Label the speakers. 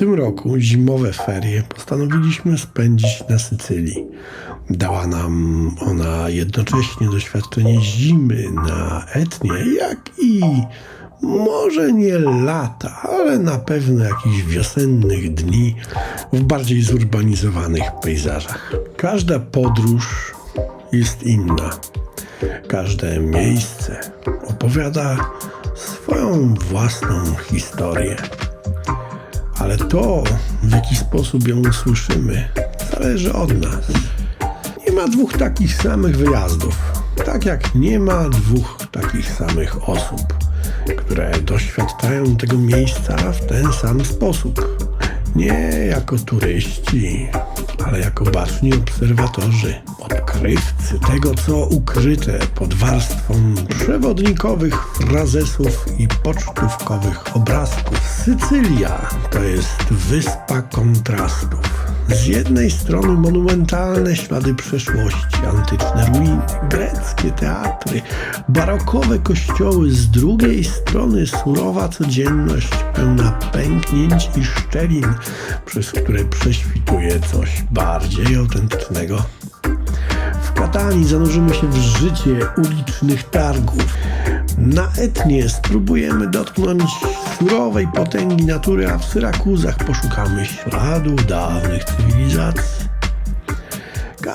Speaker 1: tym roku zimowe ferie postanowiliśmy spędzić na Sycylii. Dała nam ona jednocześnie doświadczenie zimy na Etnie, jak i może nie lata, ale na pewno jakichś wiosennych dni w bardziej zurbanizowanych pejzażach. Każda podróż jest inna. Każde miejsce opowiada swoją własną historię. Ale to, w jaki sposób ją usłyszymy, zależy od nas. Nie ma dwóch takich samych wyjazdów, tak jak nie ma dwóch takich samych osób, które doświadczają tego miejsca w ten sam sposób. Nie jako turyści, ale jako baczni obserwatorzy, odkrywcy tego, co ukryte pod warstwą przewodnikowych frazesów i pocztówkowych obrazków. Sycylia to jest wyspa kontrastów. Z jednej strony monumentalne ślady przeszłości, antyczne ruiny, greckie teatry, barokowe kościoły, z drugiej strony surowa codzienność pełna pęknięć i szczelin, przez które prześwituje coś bardziej autentycznego. W Katani zanurzymy się w życie ulicznych targów. Na Etnie spróbujemy dotknąć surowej potęgi natury, a w Syrakuzach poszukamy śladów dawnych cywilizacji.